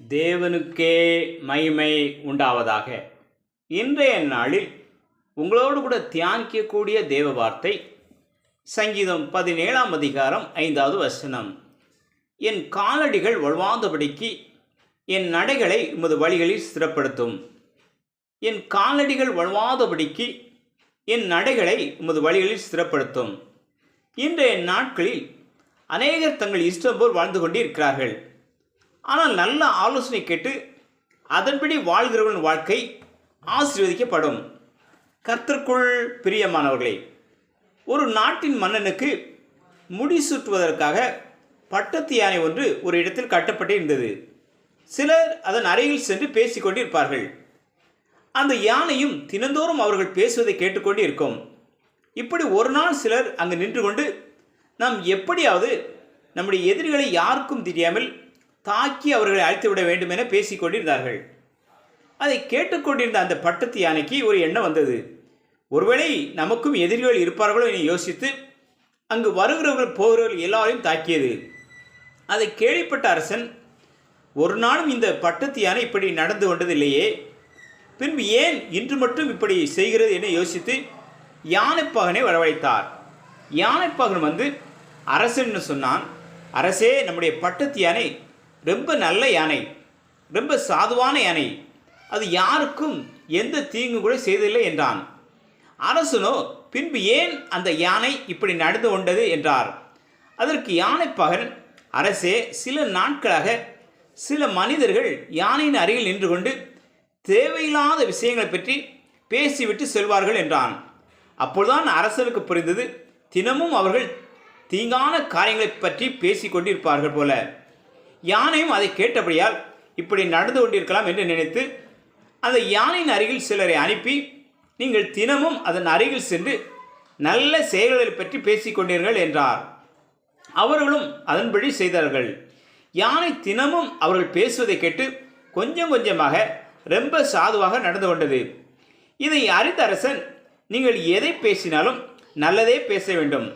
தேவனுக்கே மைமை உண்டாவதாக. இன்றைய நாளில் உங்களோடு கூட தியானிக்கக்கூடிய தேவ வார்த்தை சங்கீதம் பதினேழாம் அதிகாரம் ஐந்தாவது வசனம். என் காலடிகள் வழுவாதபடிக்கு என் நடைகளை உமது வழிகளில் ஸ்திரப்படுத்தும் என் காலடிகள் வழுவாதபடிக்கு என் நடைகளை உமது வழிகளில் ஸ்திரப்படுத்தும் இன்றைய நாட்களில் அநேகர் தங்கள் இஷ்டம் போல் வாழ்ந்து கொண்டிருக்கிறார்கள். ஆனால் நல்ல ஆலோசனை கேட்டு அதன்படி வாழ்கிறவர்களின் வாழ்க்கை ஆசீர்வதிக்கப்படும். கர்த்தர்க்குள் பிரியமானவர்களே ஒரு நாட்டின் மன்னனுக்கு முடிசூட்டுவதற்காக பட்டத்து யானை ஒன்று ஒரு இடத்தில் கட்டப்பட்டு இருந்தது. சிலர் அதன் அருகில் சென்று பேசிக்கொண்டிருப்பார்கள் அந்த யானையும் தினந்தோறும் அவர்கள் பேசுவதை கேட்டுக்கொண்டு இருக்கும். இப்படி ஒரு நாள் சிலர் அங்கு நின்று கொண்டு நாம் எப்படியாவது நம்முடைய எதிரிகளை யாருக்கும் தெரியாமல் தாக்கி அவர்களை அழைத்து விட வேண்டும் என பேசிக் கொண்டிருந்தார்கள் அதை கேட்டுக்கொண்டிருந்த அந்த பட்டத்து யானைக்கு ஒரு எண்ணம் வந்தது. ஒருவேளை நமக்கும் எதிரிகள் இருப்பார்களோ என யோசித்து அங்கு வருகிறவர்கள் போகிறவர்கள் எல்லாரையும் தாக்கியது. அதை கேள்விப்பட்ட அரசன் ஒரு நாளும் இந்த பட்டத்து யானை இப்படி நடந்து கொண்டதில்லையே. பின்பு ஏன் இன்று மட்டும் இப்படி செய்கிறது என யோசித்து யானைப்பாகனை வரவழைத்தார். யானைப்பாகன் வந்து அரசன் சொன்னான். அரசே நம்முடைய பட்டத்து யானை ரொம்ப நல்ல யானை ரொம்ப சாதுவான யானை. அது யாருக்கும் எந்த தீங்கு கூட செய்ததில்லை என்றான். அரசனோ பின்பு ஏன் அந்த யானை இப்படி நடந்து கொண்டது? என்றார். அதற்கு யானைப்பகன் அரசே சில நாட்களாக சில மனிதர்கள் யானையின் அருகில் நின்று கொண்டு தேவையில்லாத விஷயங்களை பற்றி பேசிவிட்டு செல்வார்கள் என்றான். அப்பொழுதுதான் அரசனுக்கு புரிந்தது தினமும் அவர்கள் தீங்கான காரியங்களை பற்றி பேசிக்கொண்டிருப்பார்கள் போல. யானையும் அதை கேட்டபடியால் இப்படி நடந்து கொண்டிருக்கலாம் என்று நினைத்து அந்த யானையின் அருகில் சிலரை அனுப்பி நீங்கள் தினமும் அதன் அருகில் சென்று நல்ல செயல்களை பற்றி பேசிக்கொண்டீர்கள் என்றார். அவர்களும் அதன்படி செய்தார்கள். யானை தினமும் அவர்கள் பேசுவதை கேட்டு கொஞ்சம் கொஞ்சமாக ரொம்ப சாதுவாக நடந்து கொண்டது. இதை அறிந்த அரசன் நீங்கள் எதை பேசினாலும் நல்லதே பேச வேண்டும்.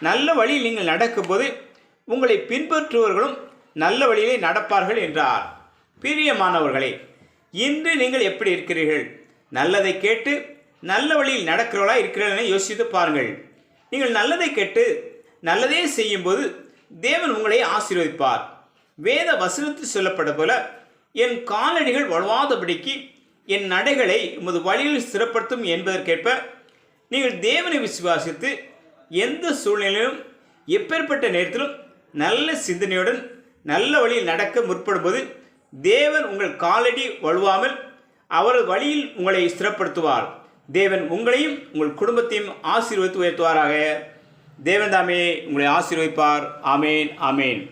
நல்ல வழியில் நீங்கள் நடக்கும்போது உங்களை பின்பற்றுபவர்களும் நல்ல வழியிலே நடப்பார்கள் என்றார். பிரியமானவர்களே இன்று நீங்கள் எப்படி இருக்கிறீர்கள்? நல்லதை கேட்டு நல்ல வழியில் நடக்கிறவர்களா இருக்கிறீர்கள் என யோசித்து பாருங்கள். நீங்கள் நல்லதை கேட்டு நல்லதே செய்யும்போது தேவன் உங்களை ஆசீர்வதிப்பார். வேத வசனத்தில் சொல்லப்பட போல என் காலடிகள் வளவாதபடிக்கு என் நடைகளை உமது வழியில் சிறப்படுத்தும் என்பதற்கேற்ப நீங்கள் தேவனை விசுவாசித்து எந்த சூழ்நிலையிலும் எப்பேற்பட்ட நேரத்திலும் நல்ல சிந்தனையுடன் நல்ல வழியில் நடக்க முற்படும்போது தேவன் உங்கள் காலடி வழுவாமல் அவரது வழியில் உங்களை ஸ்திரப்படுத்துவார் தேவன் உங்களையும் உங்கள் குடும்பத்தையும் ஆசீர்வதித்து உயர்த்துவாராக. தேவன் தாமே உங்களை ஆசீர்வதிப்பார். ஆமேன் ஆமேன்.